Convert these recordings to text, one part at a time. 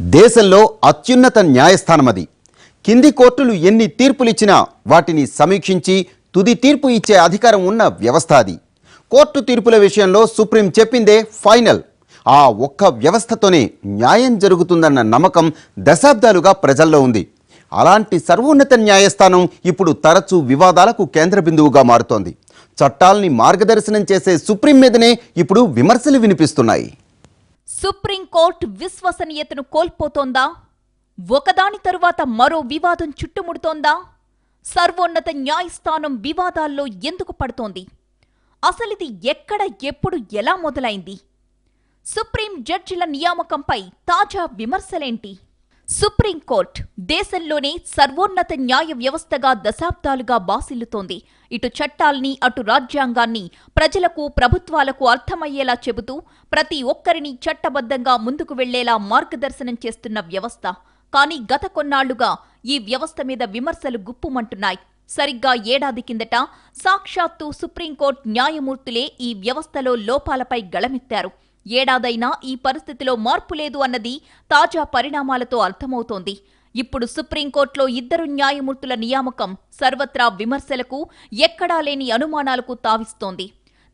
దేశంలో అత్యున్నత న్యాయస్థానం అది కింది కోర్టులు ఎన్ని తీర్పులిచ్చినా వాటిని సమీక్షించి తుది తీర్పు ఇచ్చే అధికారం ఉన్న వ్యవస్థ అది కోర్టు తీర్పుల విషయంలో సుప్రీం చెప్పిందే ఫైనల్. ఆ ఒక్క వ్యవస్థతోనే న్యాయం జరుగుతుందన్న నమ్మకం దశాబ్దాలుగా ప్రజల్లో ఉంది. అలాంటి సర్వోన్నత న్యాయస్థానం ఇప్పుడు తరచూ వివాదాలకు కేంద్ర బిందువుగా మారుతోంది. చట్టాల్ని మార్గదర్శనం చేసే సుప్రీం మీదనే ఇప్పుడు విమర్శలు వినిపిస్తున్నాయి. సుప్రీంకోర్టు విశ్వసనీయతను కోల్పోతోందా? ఒకదాని తరువాత మరో వివాదం చుట్టుముడుతోందా? సర్వోన్నత న్యాయస్థానం వివాదాల్లో ఎందుకు పడుతోంది? అసలిది ఎక్కడ ఎప్పుడు ఎలా మొదలైంది? సుప్రీం జడ్జిల నియామకంపై తాజా విమర్శలేంటి? సుప్రీంకోర్టు దేశంలోనే సర్వోన్నత న్యాయ వ్యవస్థగా దశాబ్దాలుగా బాసిల్లుతోంది. ఇటు చట్టాల్ని అటు రాజ్యాంగాన్ని ప్రజలకు ప్రభుత్వాలకు అర్థమయ్యేలా చెబుతూ ప్రతి ఒక్కరిని చట్టబద్ధంగా ముందుకు వెళ్ళేలా మార్గదర్శనం చేస్తున్న వ్యవస్థ. కానీ గత కొన్నాళ్ళుగా ఈ వ్యవస్థ మీద విమర్శలు గుప్పుమంటున్నాయి. సరిగ్గా ఏడాది కిందట సాక్షాత్తు సుప్రీంకోర్టు న్యాయమూర్తులే ఈ వ్యవస్థలో లోపాలపై గళమెత్తారు. ఏడాదైనా ఈ పరిస్థితిలో మార్పు లేదు అన్నది తాజా పరిణామాలతో అర్థమవుతోంది. ఇప్పుడు సుప్రీంకోర్టులో ఇద్దరు న్యాయమూర్తుల నియామకం సర్వత్రా విమర్శలకు ఎక్కడా లేని అనుమానాలకు తావిస్తోంది.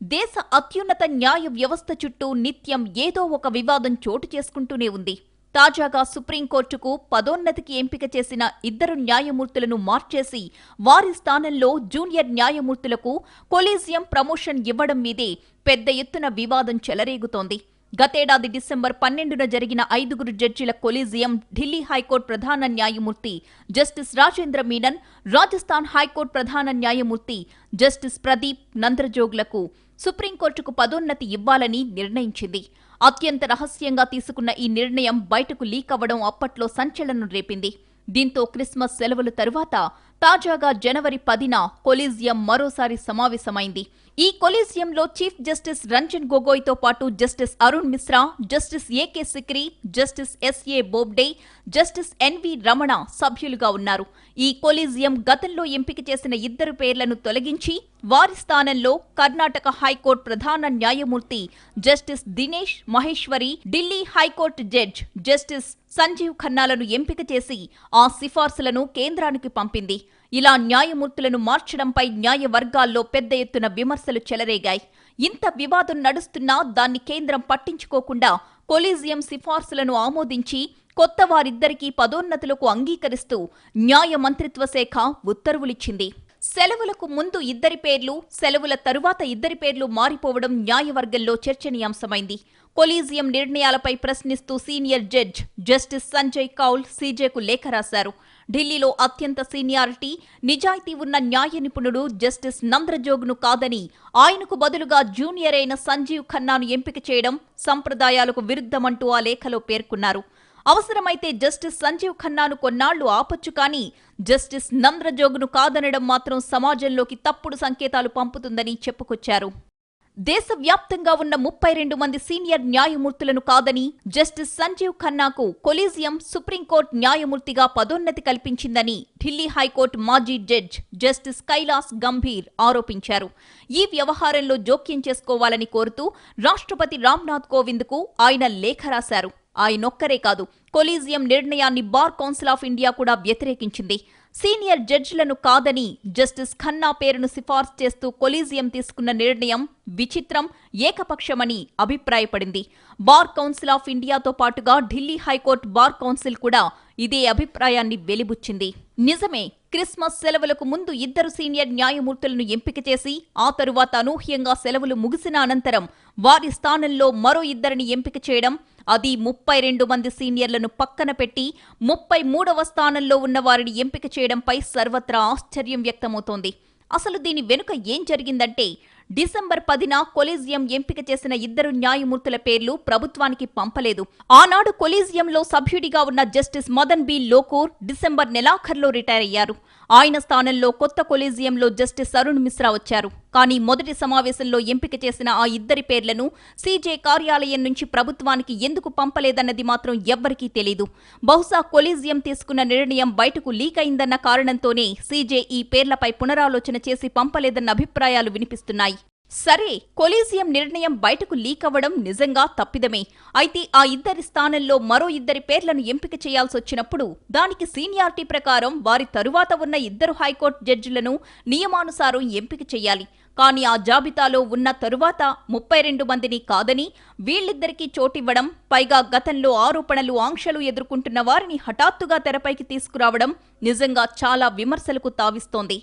దేశ అత్యున్నత న్యాయ వ్యవస్థ చుట్టూ నిత్యం ఏదో ఒక వివాదం చోటు చేసుకుంటూనే ఉంది. తాజాగా సుప్రీంకోర్టుకు పదోన్నతికి ఎంపిక చేసిన ఇద్దరు న్యాయమూర్తులను మార్చేసి వారి స్థానంలో జూనియర్ న్యాయమూర్తులకు కొలీజియం ప్రమోషన్ ఇవ్వడం మీదే పెద్ద ఎత్తున వివాదం చెలరేగుతోంది. గతేడాది డిసెంబర్ పన్నెండున జరిగిన ఐదుగురు జడ్జిల కొలీజియం ఢిల్లీ హైకోర్టు ప్రధాన న్యాయమూర్తి justice Rajendra Menon Rajasthan high court ప్రధాన న్యాయమూర్తి జస్టిస్ ప్రదీప్ నంద్రజోగ్లకు సుప్రీంకోర్టుకు పదోన్నతి ఇవ్వాలని నిర్ణయించింది. అత్యంత రహస్యంగా తీసుకున్న ఈ నిర్ణయం బయటకు లీక్ అవ్వడం అప్పట్లో సంచలనం రేపింది. దీంతో క్రిస్మస్ సెలవుల తరువాత తాజాగా జనవరి పదిన కొలీజియం మరోసారి సమావేశమైంది. ఈ కొలీజియంలో చీఫ్ జస్టిస్ రంజన్ గొగోయ్తో పాటు justice Arun Mishra justice AK Sikri justice SA Bobde justice NV Ramana సభ్యులుగా ఉన్నారు. ఈ కొలీజియం గతంలో ఎంపిక చేసిన ఇద్దరు పేర్లను తొలగించి వారి స్థానంలో కర్ణాటక హైకోర్టు ప్రధాన న్యాయమూర్తి justice Dinesh Maheshwari Delhi high court judge justice Sanjiv ఖన్నాలను ఎంపిక చేసి ఆ సిఫార్సులను కేంద్రానికి పంపింది. ఇలా న్యాయమూర్తులను మార్చడంపై న్యాయ వర్గాల్లో పెద్ద ఎత్తున విమర్శలు చెలరేగాయి. ఇంత వివాదం నడుస్తున్నా దాన్ని కేంద్రం పట్టించుకోకుండా కొలీజియం సిఫార్సులను ఆమోదించి కొత్త వారిద్దరికీ పదోన్నతులకు అంగీకరిస్తూ న్యాయ మంత్రిత్వ శాఖ ఉత్తర్వులిచ్చింది. సెలవులకు ముందు ఇద్దరి పేర్లు సెలవుల తరువాత ఇద్దరి పేర్లు మారిపోవడం న్యాయవర్గంలో చర్చనీయాంశమైంది. కొలీజియం నిర్ణయాలపై ప్రశ్నిస్తూ senior judge justice Sanjay Kaul సీజేకు లేఖ రాశారు. ఢిల్లీలో అత్యంత సీనియారిటీ నిజాయితీ ఉన్న న్యాయ నిపుణుడు జస్టిస్ నంద్రజోగ్ను కాదని ఆయనకు బదులుగా జూనియర్ అయిన సంజీవ్ ఖన్నాను ఎంపిక చేయడం సంప్రదాయాలకు విరుద్ధమంటూ ఆ లేఖలో పేర్కొన్నారు. అవసరమైతే జస్టిస్ సంజీవ్ ఖన్నాను కొన్నాళ్ళు ఆపొచ్చు కానీ జస్టిస్ నంద్రజోగ్ను కాదనడం మాత్రం సమాజంలోకి తప్పుడు సంకేతాలు పంపుతుందని చెప్పుకొచ్చారు. దేశవ్యాప్తంగా ఉన్న ముప్పై రెండు మంది సీనియర్ న్యాయమూర్తులను కాదని జస్టిస్ సంజీవ్ ఖన్నాకు కొలీజియం సుప్రీంకోర్టు న్యాయమూర్తిగా పదోన్నతి కల్పించిందని ఢిల్లీ హైకోర్టు మాజీ జడ్జ్ జస్టిస్ కైలాస్ గంభీర్ ఆరోపించారు. ఈ వ్యవహారంలో జోక్యం చేసుకోవాలని కోరుతూ రాష్ట్రపతి రామ్నాథ్ కోవింద్కు ఆయన లేఖ రాశారు. ఆయనొక్కరే కాదు కొలీజియం నిర్ణయాన్ని బార్ కౌన్సిల్ ఆఫ్ ఇండియా కూడా వ్యతిరేకించింది. సీనియర్ జడ్జిలను కాదని జస్టిస్ ఖన్నా పేరును సిఫార్సు చేస్తూ కొలీజియం తీసుకున్న నిర్ణయం విచిత్రం ఏకపక్షమని అభిప్రాయపడింది. బార్ కౌన్సిల్ ఆఫ్ ఇండియాతో పాటుగా ఢిల్లీ హైకోర్టు బార్ కౌన్సిల్ కూడా ఇదే అభిప్రాయాన్ని వెలిబుచ్చింది. నిజమే క్రిస్మస్ సెలవులకు ముందు ఇద్దరు సీనియర్ న్యాయమూర్తులను ఎంపిక చేసి ఆ తరువాత అనూహ్యంగా సెలవులు ముగిసిన అనంతరం వారి స్థానంలో మరో ఇద్దరిని ఎంపిక చేయడం అది ముప్పై రెండు మంది సీనియర్లను పక్కన పెట్టి ముప్పై మూడవ స్థానంలో ఉన్న వారిని ఎంపిక చేయడంపై సర్వత్రా ఆశ్చర్యం వ్యక్తమవుతోంది. అసలు దీని వెనుక ఏం జరిగిందంటే డిసెంబర్ పదిన కొలీజియం ఎంపిక చేసిన ఇద్దరు న్యాయమూర్తుల పేర్లు ప్రభుత్వానికి పంపలేదు. ఆనాడు కొలీజియంలో సభ్యుడిగా ఉన్న justice Madan B Lokur December నెలాఖర్లో retire అయ్యారు. ఆయన స్థానంలో కొత్త కొలీజియంలో జస్టిస్ అరుణ్ మిశ్రా వచ్చారు. కానీ మొదటి సమావేశంలో ఎంపిక చేసిన ఆ ఇద్దరి పేర్లను సీజే కార్యాలయం నుంచి ప్రభుత్వానికి ఎందుకు పంపలేదన్నది మాత్రం ఎవ్వరికీ తెలీదు. బహుశా కొలీజియం తీసుకున్న నిర్ణయం బయటకు లీక్ అయిందన్న కారణంతోనే సీజే ఈ పేర్లపై పునరాలోచన చేసి పంపలేదన్న అభిప్రాయాలు వినిపిస్తున్నాయి. సరే కొలీజియం నిర్ణయం బయటకు లీక్ అవ్వడం నిజంగా తప్పిదమే. అయితే ఆ ఇద్దరి స్థానంలో మరో ఇద్దరి పేర్లను ఎంపిక చేయాల్సొచ్చినప్పుడు దానికి సీనియారిటీ ప్రకారం వారి తరువాత ఉన్న ఇద్దరు హైకోర్టు జడ్జిలను నియమానుసారం ఎంపిక చేయాలి. కానీ ఆ జాబితాలో ఉన్న తరువాత ముప్పై రెండు మందిని కాదని వీళ్ళిద్దరికీ చోటివ్వడం పైగా గతంలో ఆరోపణలు ఆంక్షలు ఎదుర్కొంటున్న వారిని హఠాత్తుగా తెరపైకి తీసుకురావడం నిజంగా చాలా విమర్శలకు తావిస్తోంది.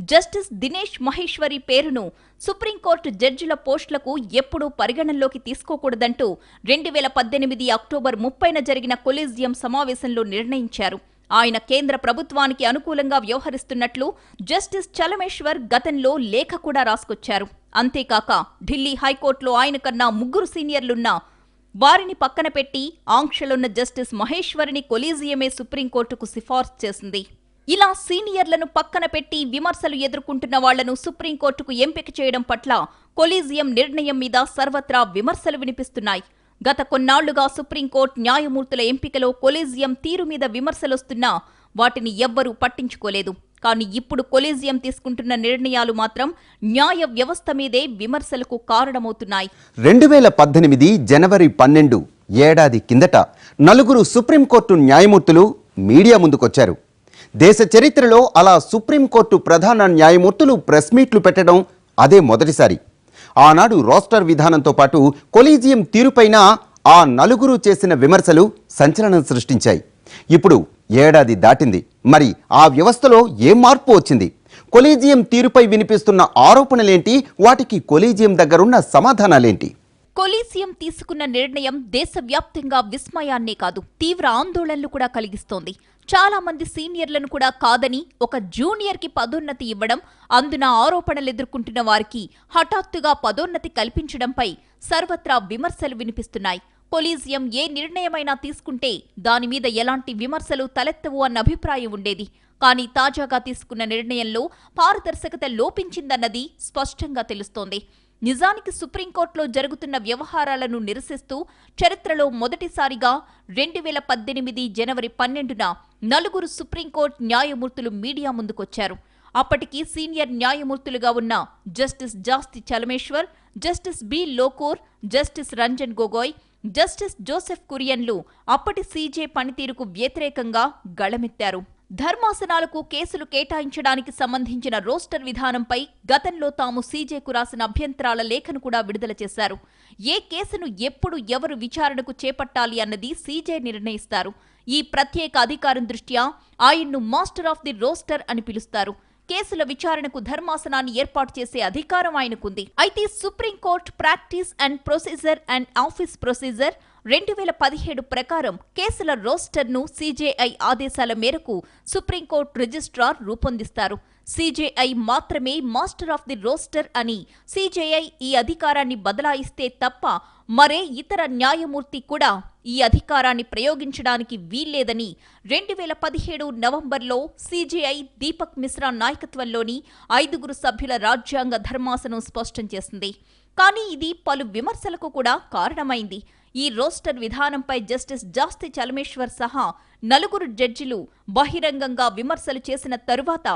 జస్టిస్ దినేష్ మహేశ్వరి పేరును సుప్రీంకోర్టు జడ్జిల పోస్టులకు ఎప్పుడూ పరిగణనలోకి తీసుకోకూడదంటూ రెండు వేల పద్దెనిమిది అక్టోబర్ ముప్పైన జరిగిన కొలీజియం సమావేశంలో నిర్ణయించారు. ఆయన కేంద్ర ప్రభుత్వానికి అనుకూలంగా వ్యవహరిస్తున్నట్లు జస్టిస్ చలమేశ్వర్ గతంలో లేఖ కూడా రాసుకొచ్చారు. అంతేకాక ఢిల్లీ హైకోర్టులో ఆయన కన్నా ముగ్గురు సీనియర్లున్నా వారిని పక్కన పెట్టి ఆంక్షలున్న జస్టిస్ మహేశ్వరిని కొలీజియమే సుప్రీంకోర్టుకు సిఫార్సు చేసింది. ఇలా సీనియర్లను పక్కన పెట్టి విమర్శలు ఎదుర్కొంటున్న వాళ్ళను సుప్రీంకోర్టుకు ఎంపిక చేయడం పట్ల కొలీజియం నిర్ణయం మీద సర్వత్రా విమర్శలు వినిపిస్తున్నాయి. గత కొన్నాళ్ళుగా సుప్రీంకోర్టు న్యాయమూర్తుల ఎంపికలో కొలీజియం తీరు మీద విమర్శలొస్తున్నా వాటిని ఎవ్వరూ పట్టించుకోలేదు. కానీ ఇప్పుడు కొలీజియం తీసుకుంటున్న నిర్ణయాలు మాత్రం న్యాయ వ్యవస్థ మీదే విమర్శలకు కారణమవుతున్నాయి. రెండు వేల పద్దెనిమిది జనవరి పన్నెండు ఏడాది కిందట నలుగురు సుప్రీంకోర్టు న్యాయమూర్తులు మీడియా ముందుకొచ్చారు. దేశ చరిత్రలో అలా సుప్రీంకోర్టు ప్రధాన న్యాయమూర్తులు ప్రెస్ మీట్లు పెట్టడం అదే మొదటిసారి. ఆనాడు రోస్టర్ విధానంతో పాటు కొలీజియం తీరుపైన ఆ నలుగురు చేసిన విమర్శలు సంచలనం సృష్టించాయి. ఇప్పుడు ఏడాది దాటింది. మరి ఆ వ్యవస్థలో ఏ మార్పు వచ్చింది? కొలీజియం తీరుపై వినిపిస్తున్న ఆరోపణలేంటి? వాటికి కొలీజియం దగ్గరున్న సమాధానాలేంటి? కొలీసియం తీసుకున్న నిర్ణయం దేశవ్యాప్తంగా విస్మయాన్నే కాదు తీవ్ర ఆందోళనలు కూడా కలిగిస్తోంది. చాలా మంది సీనియర్లను కూడా కాదని ఒక జూనియర్కి పదోన్నతి ఇవ్వడం అందున ఆరోపణలు ఎదుర్కొంటున్న వారికి హఠాత్తుగా పదోన్నతి కల్పించడంపై సర్వత్రా విమర్శలు వినిపిస్తున్నాయి. పొలీజియం ఏ నిర్ణయమైనా తీసుకుంటే దాని మీద ఎలాంటి విమర్శలు తలెత్తవు అన్న అభిప్రాయం ఉండేది. కానీ తాజాగా తీసుకున్న నిర్ణయంలో పారదర్శకత లోపించిందన్నది స్పష్టంగా తెలుస్తోంది. నిజానికి సుప్రీంకోర్టులో జరుగుతున్న వ్యవహారాలను నిరసిస్తూ చరిత్రలో మొదటిసారిగా రెండు వేల పద్దెనిమిది జనవరి పన్నెండున నలుగురు సుప్రీంకోర్టు న్యాయమూర్తులు మీడియా ముందుకొచ్చారు. అప్పటికి సీనియర్ న్యాయమూర్తులుగా ఉన్న justice Jasti Chelameswar justice B Lokur justice Ranjan Gogoi justice Joseph కురియన్లు అప్పటి సీజే పనితీరుకు వ్యతిరేకంగా గళమెత్తారు. ధర్మాసనాలకు కేసులు కేటాయించడానికి సంబంధించిన రోస్టర్ విధానంపై గతంలో తాము సీజేకు రాసిన అభ్యంతరాల లేఖను కూడా విడుదల చేశారు. ఏ కేసును ఎప్పుడు ఎవరు విచారణకు చేపట్టాలి అన్నది సీజే నిర్ణయిస్తారు. ఈ ప్రత్యేక అధికారం దృష్ట్యా ఆయన్ను మాస్టర్ ఆఫ్ ది రోస్టర్ అని పిలుస్తారు. కేసుల విచారణకు ధర్మాసనాన్ని ఏర్పాటు చేసే అధికారం ఆయనకుంది. అయితే supreme court practice and procedure and office procedure రెండు వేల పదిహేడు ప్రకారం కేసుల రోస్టర్ను సీజేఐ ఆదేశాల మేరకు సుప్రీంకోర్టు రిజిస్ట్రార్ రూపొందిస్తారు. సీజేఐ మాత్రమే మాస్టర్ ఆఫ్ ది రోస్టర్ అని సీజేఐ ఈ అధికారాన్ని బదలాయిస్తే తప్ప మరే ఇతర న్యాయమూర్తి కూడా ఈ అధికారాన్ని ప్రయోగించడానికి వీల్లేదని రెండు వేల పదిహేడు నవంబర్లో సీజేఐ దీపక్ మిశ్రా నాయకత్వంలోని ఐదుగురు సభ్యుల రాజ్యాంగ ధర్మాసనం స్పష్టం చేసింది. కానీ ఇది పలు విమర్శలకు కూడా కారణమైంది. ఈ రోస్టర్ విధానంపై జస్టిస్ జాస్తి చలమేశ్వర్ సహా నలుగురు జడ్జిలు బహిరంగంగా విమర్శలు చేసిన తరువాత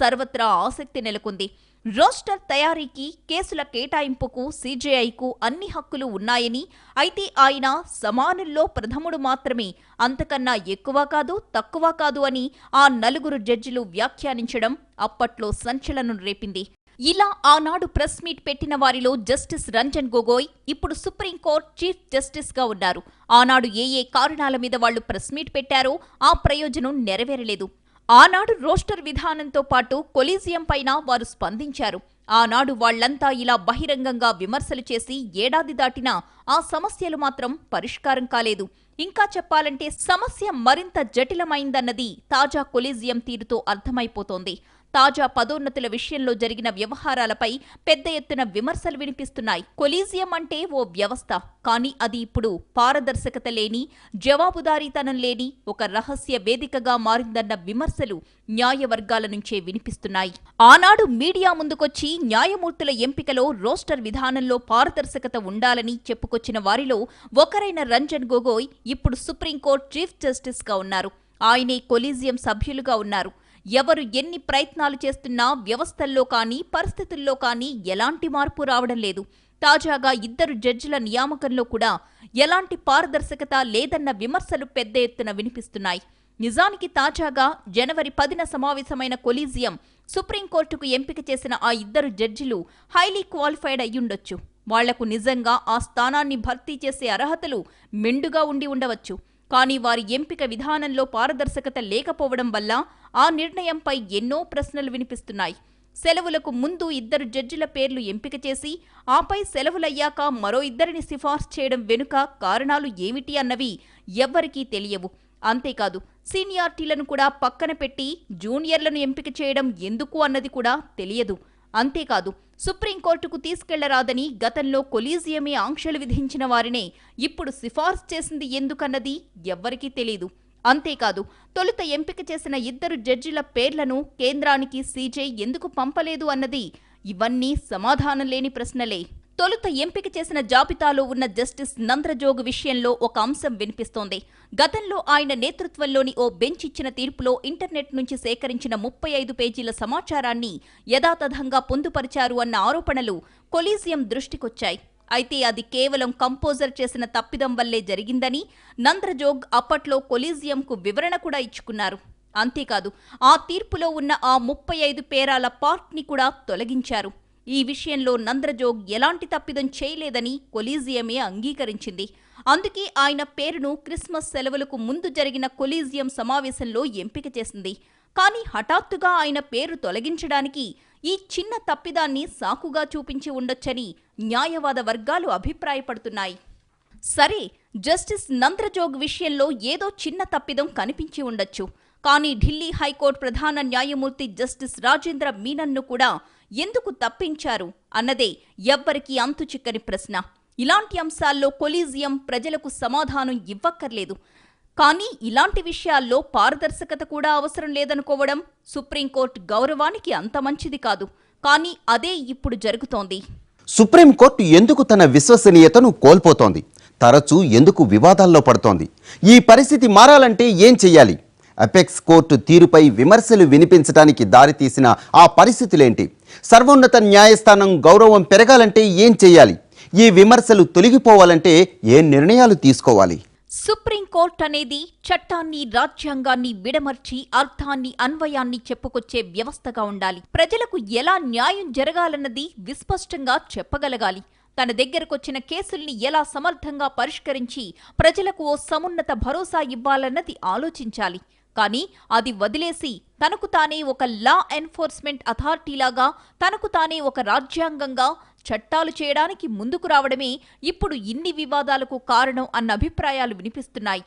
సర్వత్రా ఆసక్తి నెలకొంది. రోస్టర్ తయారీకి కేసుల కేటాయింపుకు సీజేఐకు అన్ని హక్కులు ఉన్నాయని అయితే ఆయన సమానుల్లో ప్రథముడు మాత్రమే. అంతకన్నా ఎక్కువ కాదు తక్కువ కాదు అని ఆ నలుగురు జడ్జిలు వ్యాఖ్యానించడం అప్పట్లో సంచలనం రేపింది. ఇలా ఆనాడు ప్రెస్ మీట్ పెట్టిన వారిలో జస్టిస్ రంజన్ గొగోయ్ ఇప్పుడు సుప్రీంకోర్టు చీఫ్ జస్టిస్గా ఉన్నారు. ఆనాడు ఏ ఏ కారణాల మీద వాళ్ళు ప్రెస్ మీట్ పెట్టారో ఆ ప్రయోజనం నెరవేరలేదు. ఆనాడు రోస్టర్ విధానంతో పాటు కొలీజియం పైన వారు స్పందించారు. ఆనాడు వాళ్ళంతా ఇలా బహిరంగంగా విమర్శలు చేసి ఏడాది దాటినా ఆ సమస్యలు మాత్రం పరిష్కారం కాలేదు. ఇంకా చెప్పాలంటే సమస్య మరింత జటిలమైందన్నది తాజా కొలీజియం తీరుతో అర్థమైపోతోంది. తాజా పదోన్నతుల విషయంలో జరిగిన వ్యవహారాలపై పెద్ద ఎత్తున విమర్శలు వినిపిస్తున్నాయి. కొలీజియం అంటే ఓ వ్యవస్థ. కానీ అది ఇప్పుడు పారదర్శకత లేని జవాబుదారీతనం లేని ఒక రహస్య వేదికగా మారిందన్న విమర్శలు న్యాయవర్గాల నుంచే వినిపిస్తున్నాయి. ఆనాడు మీడియా ముందుకొచ్చి న్యాయమూర్తుల ఎంపికలో రోస్టర్ విధానంలో పారదర్శకత ఉండాలని చెప్పుకొచ్చిన వారిలో ఒకరైన రంజన్ గొగోయ్ ఇప్పుడు సుప్రీంకోర్టు చీఫ్ జస్టిస్గా ఉన్నారు. ఆయనే కొలీజియం సభ్యులుగా ఉన్నారు. ఎవరు ఎన్ని ప్రయత్నాలు చేస్తున్నా వ్యవస్థల్లో కానీ పరిస్థితుల్లో కానీ ఎలాంటి మార్పు రావడం లేదు. తాజాగా ఇద్దరు జడ్జిల నియామకంలో కూడా ఎలాంటి పారదర్శకత లేదన్న విమర్శలు పెద్ద ఎత్తున వినిపిస్తున్నాయి. నిజానికి తాజాగా జనవరి పదిన సమావేశమైన కొలీజియం సుప్రీంకోర్టుకు ఎంపిక చేసిన ఆ ఇద్దరు జడ్జిలు హైలీ క్వాలిఫైడ్ అయ్యుండొచ్చు. వాళ్ళకు నిజంగా ఆ స్థానాన్ని భర్తీ చేసే అర్హతలు మెండుగా ఉండి ఉండవచ్చు. కానీ వారి ఎంపిక విధానంలో పారదర్శకత లేకపోవడం వల్ల ఆ నిర్ణయంపై ఎన్నో ప్రశ్నలు వినిపిస్తున్నాయి. సెలవులకు ముందు ఇద్దరు జడ్జిల పేర్లు ఎంపిక చేసి ఆపై సెలవులయ్యాక మరో ఇద్దరిని సిఫార్సు చేయడం వెనుక కారణాలు ఏమిటి అన్నవి ఎవ్వరికీ తెలియవు. అంతేకాదు సీనియార్టీలను కూడా పక్కన పెట్టి జూనియర్లను ఎంపిక చేయడం ఎందుకు అన్నది కూడా తెలియదు. అంతేకాదు సుప్రీంకోర్టుకు తీసుకెళ్ళరాదని గతంలో కొలీజియమే ఆంక్షలు విధించిన వారినే ఇప్పుడు సిఫార్సు చేసింది ఎందుకన్నది ఎవ్వరికీ తెలీదు. అంతేకాదు తొలుత ఎంపిక చేసిన ఇద్దరు జడ్జిల పేర్లను కేంద్రానికి సీజే ఎందుకు పంపలేదు అన్నది ఇవన్నీ సమాధానం లేని ప్రశ్నలే. తొలుత ఎంపిక చేసిన జాబితాలో ఉన్న జస్టిస్ నంద్రజోగ్ విషయంలో ఒక అంశం వినిపిస్తోంది. గతంలో ఆయన నేతృత్వంలోని ఓ బెంచ్ ఇచ్చిన తీర్పులో ఇంటర్నెట్ నుంచి సేకరించిన ముప్పై ఐదు పేజీల సమాచారాన్ని యథాతథంగా పొందుపరిచారు అన్న ఆరోపణలు కొలీజియం దృష్టికొచ్చాయి. అయితే అది కేవలం కంపోజర్ చేసిన తప్పిదం వల్లే జరిగిందని నంద్రజోగ్ అప్పట్లో కొలీజియంకు వివరణ కూడా ఇచ్చుకున్నారు. అంతేకాదు ఆ తీర్పులో ఉన్న ఆ ముప్పై ఐదు పేరాల పార్ట్ని కూడా తొలగించారు. ఈ విషయంలో నంద్రజోగ్ ఎలాంటి తప్పిదం చేయలేదని కొలీజియమే అంగీకరించింది. అందుకే ఆయన పేరును క్రిస్మస్ సెలవులకు ముందు జరిగిన కొలీజియం సమావేశంలో ఎంపిక చేసింది. కానీ హఠాత్తుగా ఆయన పేరు తొలగించడానికి ఈ చిన్న తప్పిదాన్ని సాకుగా చూపించి ఉండొచ్చని న్యాయవాద వర్గాలు అభిప్రాయపడుతున్నాయి. సరే జస్టిస్ నంద్రజోగ్ విషయంలో ఏదో చిన్న తప్పిదం కనిపించి ఉండొచ్చు. కానీ ఢిల్లీ హైకోర్టు ప్రధాన న్యాయమూర్తి జస్టిస్ రాజేంద్ర మీనన్ను కూడా ఎందుకు తప్పించారు అన్నదే ఎవ్వరికీ అంతుచిక్కని ప్రశ్న. ఇలాంటి అంశాల్లో కొలీజియం ప్రజలకు సమాధానం ఇవ్వక్కర్లేదు. కానీ ఇలాంటి విషయాల్లో పారదర్శకత కూడా అవసరం లేదనుకోవడం సుప్రీంకోర్టు గౌరవానికి అంత మంచిది కాదు. కానీ అదే ఇప్పుడు జరుగుతోంది. సుప్రీంకోర్టు ఎందుకు తన విశ్వసనీయతను కోల్పోతోంది? తరచూ ఎందుకు వివాదాల్లో పడుతోంది? ఈ పరిస్థితి మారాలంటే ఏం చెయ్యాలి? అపెక్స్ కోర్టు తీరుపై విమర్శలు వినిపించడానికి దారితీసిన ఆ పరిస్థితులేంటి? సర్వోన్నత న్యాయస్థానం గౌరవం పెరగాలంటే ఏం చేయాలి? ఈ విమర్శలు తొలగిపోవాలంటే ఏ నిర్ణయాలు తీసుకోవాలి? సుప్రీంకోర్టు అనేది చట్టాన్ని రాజ్యాంగాన్ని విడమర్చి అర్థాన్ని అన్వయాన్ని చెప్పుకొచ్చే వ్యవస్థగా ఉండాలి. ప్రజలకు ఎలా న్యాయం జరగాలన్నది విస్పష్టంగా చెప్పగలగాలి. తన దగ్గరకొచ్చిన కేసుల్ని ఎలా సమర్థంగా పరిష్కరించి ప్రజలకు ఓ సమున్నత భరోసా ఇవ్వాలన్నది ఆలోచించాలి. కానీ అది వదిలేసి తనకు తానే ఒక లా ఎన్ఫోర్స్మెంట్ అథారిటీలాగా తనకు తానే ఒక రాజ్యాంగంగా చట్టాలు చేయడానికి ముందుకు రావడమే ఇప్పుడు ఇన్ని వివాదాలకు కారణం అన్న అభిప్రాయాలు వినిపిస్తున్నాయి.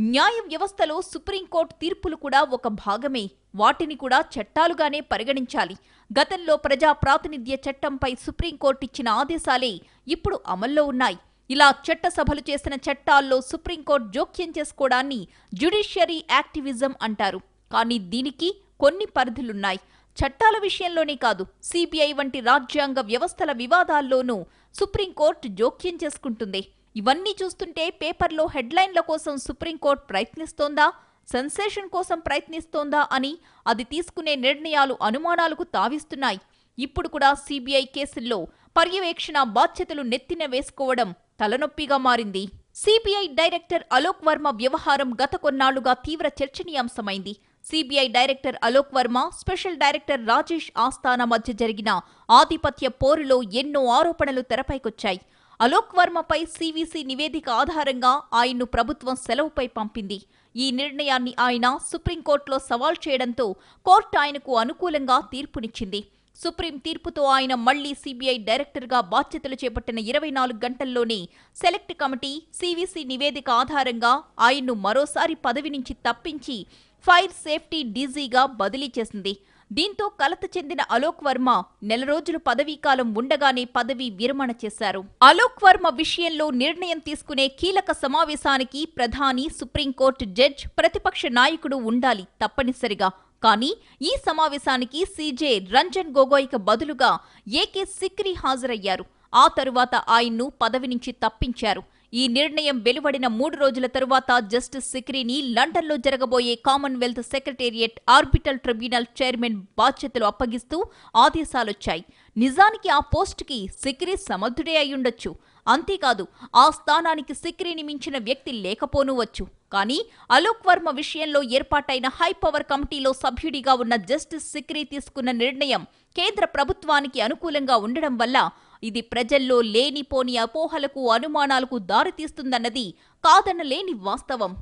న్యాయ వ్యవస్థలో సుప్రీంకోర్టు తీర్పులు కూడా ఒక భాగమే. వాటిని కూడా చట్టాలుగానే పరిగణించాలి. గతంలో ప్రజా ప్రాతినిధ్య చట్టంపై సుప్రీంకోర్టు ఇచ్చిన ఆదేశాలే ఇప్పుడు అమల్లో ఉన్నాయి. ఇలా చట్టసభలు చేసిన చట్టాల్లో సుప్రీంకోర్టు జోక్యం చేసుకోవడాన్ని జ్యుడిషియరీ యాక్టివిజం అంటారు. కానీ దీనికి కొన్ని పరిధులున్నాయి. చట్టాల విషయంలోనే కాదు సిబిఐ వంటి రాజ్యాంగ వ్యవస్థల వివాదాల్లోనూ సుప్రీంకోర్టు జోక్యం చేసుకుంటుంది. ఇవన్నీ చూస్తుంటే పేపర్లో హెడ్లైన్ల కోసం సుప్రీంకోర్టు ప్రయత్నిస్తోందా సెన్సేషన్ కోసం ప్రయత్నిస్తోందా అని అది తీసుకునే నిర్ణయాలు అనుమానాలకు తావిస్తున్నాయి. ఇప్పుడు కూడా సిబిఐ కేసుల్లో పర్యవేక్షణ బాధ్యతలు నెత్తిన వేసుకోవడం తలనొప్పిగా మారింది. సిబిఐ డైరెక్టర్ అలోక్ వర్మ వ్యవహారం గత కొన్నాళ్ళుగా తీవ్ర చర్చనీయాంశమైంది. CBI director Alok Verma special director Rajesh Asthana మధ్య జరిగిన ఆధిపత్య పోరులో ఎన్నో ఆరోపణలు తెరపైకొచ్చాయి. అలోక్ వర్మపై సివిసి నివేదిక ఆధారంగా ఆయన్ను ప్రభుత్వం సెలవుపై పంపింది. ఈ నిర్ణయాన్ని ఆయన సుప్రీంకోర్టులో సవాల్ చేయడంతో కోర్టు ఆయనకు అనుకూలంగా తీర్పునిచ్చింది. సుప్రీం తీర్పుతో ఆయన మళ్ళీ సిబిఐ డైరెక్టర్గా బాధ్యతలు చేపట్టిన ఇరవై నాలుగు గంటల్లోనే సెలెక్ట్ కమిటీ సివిసి నివేదిక ఆధారంగా ఆయన్ను మరోసారి పదవి నుంచి తప్పించి ఫైర్ సేఫ్టీ డీజీగా బదిలీ చేసింది. దీంతో కలత చెందిన అలోక్ వర్మ నెల రోజులు పదవీకాలం ఉండగానే పదవి విరమణ చేశారు. అలోక్ వర్మ విషయంలో నిర్ణయం తీసుకునే కీలక సమావేశానికి ప్రధాని సుప్రీంకోర్టు జడ్జ్ ప్రతిపక్ష నాయకుడు ఉండాలి తప్పనిసరిగా. కానీ ఈ సమావేశానికి సీజే రంజన్ గొగోయ్కి బదులుగా ఏకే సిక్రీ హాజరయ్యారు. ఆ తరువాత ఆయన్ను పదవి నుంచి తప్పించారు. ఈ నిర్ణయం వెలువడిన మూడు రోజుల తరువాత జస్టిస్ సిక్రీని లండన్లో జరగబోయే commonwealth secretariat arbitral tribunal chairman బాధ్యతలు అప్పగిస్తూ ఆదేశాలొచ్చాయి. నిజానికి ఆ పోస్టుకి సిక్రీ సమర్థుడే అయ్యుండొచ్చు. అంతేకాదు ఆ స్థానానికి సిక్రీని మించిన వ్యక్తి లేకపోనువచ్చు కానీ అలోక్ వర్మ విషయంలో ఏర్పాటైన హై పవర్ కమిటీలో సభ్యుడిగా ఉన్న జస్టిస్ సిక్రీ తీసుకున్న నిర్ణయం కేంద్ర ప్రభుత్వానికి అనుకూలంగా ఉండడం వల్ల ఇది ప్రజల్లో లేనిపోని అపోహలకు అనుమానాలకు దారితీస్తుందన్నది కాదనలేని వాస్తవం.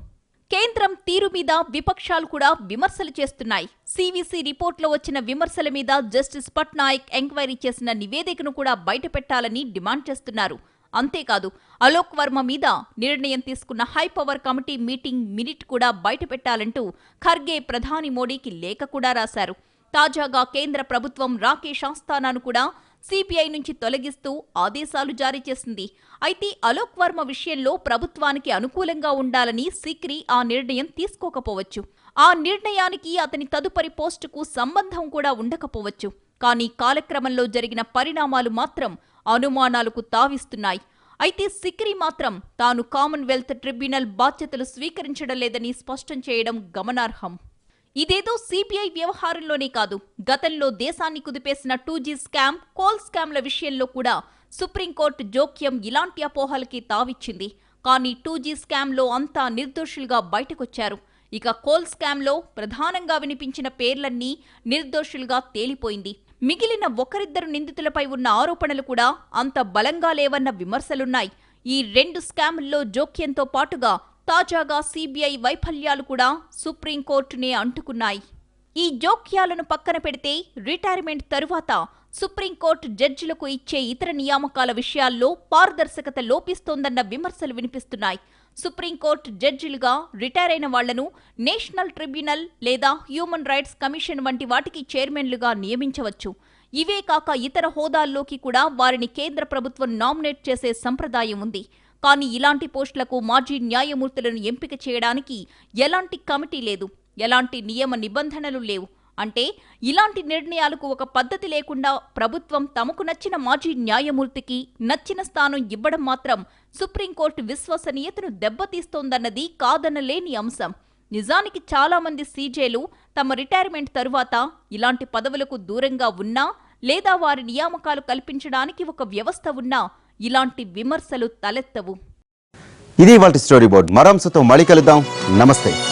కేంద్రం తీరు మీద విపక్షాలు కూడా విమర్శలు చేస్తున్నాయి. సివిసి రిపోర్ట్లో వచ్చిన విమర్శల మీద జస్టిస్ పట్నాయక్ ఎంక్వైరీ చేసిన నివేదికను కూడా బయటపెట్టాలని డిమాండ్ చేస్తున్నారు. అంతేకాదు అలోక్ వర్మ మీద నిర్ణయం తీసుకున్న high power committee meeting minute కూడా బయటపెట్టాలంటూ ఖర్గే ప్రధాని మోడీకి లేఖ కూడా రాశారు. తాజాగా కేంద్ర ప్రభుత్వం రాకేష్ ఆస్థానాను కూడా సిబిఐ నుంచి తొలగిస్తూ ఆదేశాలు జారీ చేసింది. అయితే అలోక్ వర్మ విషయంలో ప్రభుత్వానికి అనుకూలంగా ఉండాలని సిక్రీ ఆ నిర్ణయం తీసుకోకపోవచ్చు. ఆ నిర్ణయానికి అతని తదుపరి పోస్టుకు సంబంధం కూడా ఉండకపోవచ్చు. కానీ కాలక్రమంలో జరిగిన పరిణామాలు మాత్రం అనుమానాలకు తావిస్తున్నాయి. అయితే సిక్రీ మాత్రం తాను కామన్వెల్త్ ట్రిబ్యునల్ బాధ్యతలు స్వీకరించడం లేదని స్పష్టం చేయడం గమనార్హం. ఇదేదో సిబిఐ వ్యవహారంలోనే కాదు. గతంలో దేశాన్ని కుదిపేసిన టూ జీ స్కామ్ కోల్ స్కామ్ల విషయంలో కూడా సుప్రీంకోర్టు జోక్యం ఇలాంటి అపోహలకి తావిచ్చింది. కానీ టూ జీ స్కామ్లో అంతా నిర్దోషులుగా బయటకొచ్చారు. ఇక కోల్ స్కామ్లో ప్రధానంగా వినిపించిన పేర్లన్నీ నిర్దోషులుగా తేలిపోయింది. మిగిలిన ఒకరిద్దరు నిందితులపై ఉన్న ఆరోపణలు కూడా అంత బలంగా లేవన్న విమర్శలున్నాయి. ఈ రెండు స్కాముల్లో జోక్యంతో పాటుగా తాజాగా సిబిఐ వైఫల్యాలు కూడా సుప్రీంకోర్టునే అంటుకున్నాయి. ఈ జోక్యాలను పక్కన పెడితే రిటైర్మెంట్ తరువాత సుప్రీంకోర్టు జడ్జిలకు ఇచ్చే ఇతర నియామకాల విషయాల్లో పారదర్శకత లోపిస్తోందన్న విమర్శలు వినిపిస్తున్నాయి. సుప్రీంకోర్టు జడ్జిలుగా రిటైర్ అయిన వాళ్ళను నేషనల్ ట్రిబ్యునల్ లేదా హ్యూమన్ రైట్స్ కమిషన్ వంటి వాటికి చైర్మన్లుగా నియమించవచ్చు. ఇవే కాక ఇతర హోదాల్లోకి కూడా వారిని కేంద్ర ప్రభుత్వం నామినేట్ చేసే సంప్రదాయం ఉంది. కానీ ఇలాంటి పోస్టులకు మాజీ న్యాయమూర్తులను ఎంపిక చేయడానికి ఎలాంటి కమిటీ లేదు. ఎలాంటి నియమ నిబంధనలు లేవు. అంటే ఇలాంటి నిర్ణయాలకు ఒక పద్ధతి లేకుండా ప్రభుత్వం తమకు నచ్చిన మాజీ న్యాయమూర్తికి నచ్చిన స్థానం ఇవ్వడం మాత్రం సుప్రీంకోర్టు విశ్వసనీయతను దెబ్బతీస్తోందన్నది కాదనలేని అంశం. నిజానికి చాలామంది సీజేలు తమ రిటైర్మెంట్ తరువాత ఇలాంటి పదవులకు దూరంగా ఉన్నా లేదా వారి నియామకాలు కల్పించడానికి ఒక వ్యవస్థ ఉన్నా ఇలాంటి విమర్శలు తలెత్తవు. ఇది వాటి స్టోరీ బోర్డ్. మరో అంశంతో మళ్ళీ కలుద్దాం. నమస్తే.